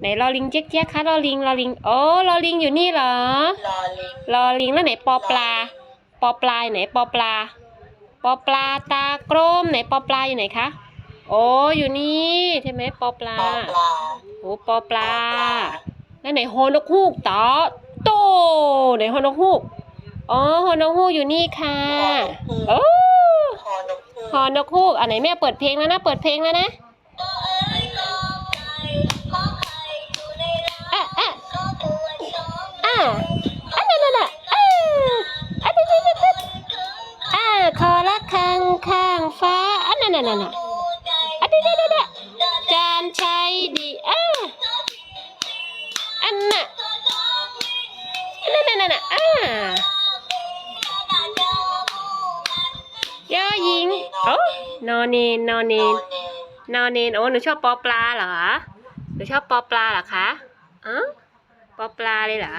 ไหนลอลิงเจ๊กเจ๊กคะลอลิงลอลิงโอ้ลอลิงอยู่นี่เหรอลอลิงลอลิงแล้วไหนปอปลา ปอปลาอยู่ไหนปอปลา ปอปลาตากลมไหนปอปลาอยู่ไหนคะโอ้อยู่นี่ใช่ไหมปอปลาปอปลาโอ้ปอปลา แล้วไหนฮอนกฮูกต่อโตไหนฮอนกฮูกอ๋อฮอนกฮูกอยู่นี่ค่ะโอ้คอนกฮูกฮอนกฮูกอันไหนแม่เปิดเพลงแล้วนะ เปิดเพลงแล้วนะอะ นนั้นน่ะน่ะน่ะอะเด็ดเด็ดเด็ดเด็ดจานใช้ดีอะอันน่ะอันนั้นน่ะน่ะน่ะอะยอหญิงโอ้นอนเนนนอนเนนนนเนนนอนเนนโอ้หนูชอบปอปลาเหรอหนูชอบปอปลาเหรอคะอ๋อปอปลาเลยเหรอ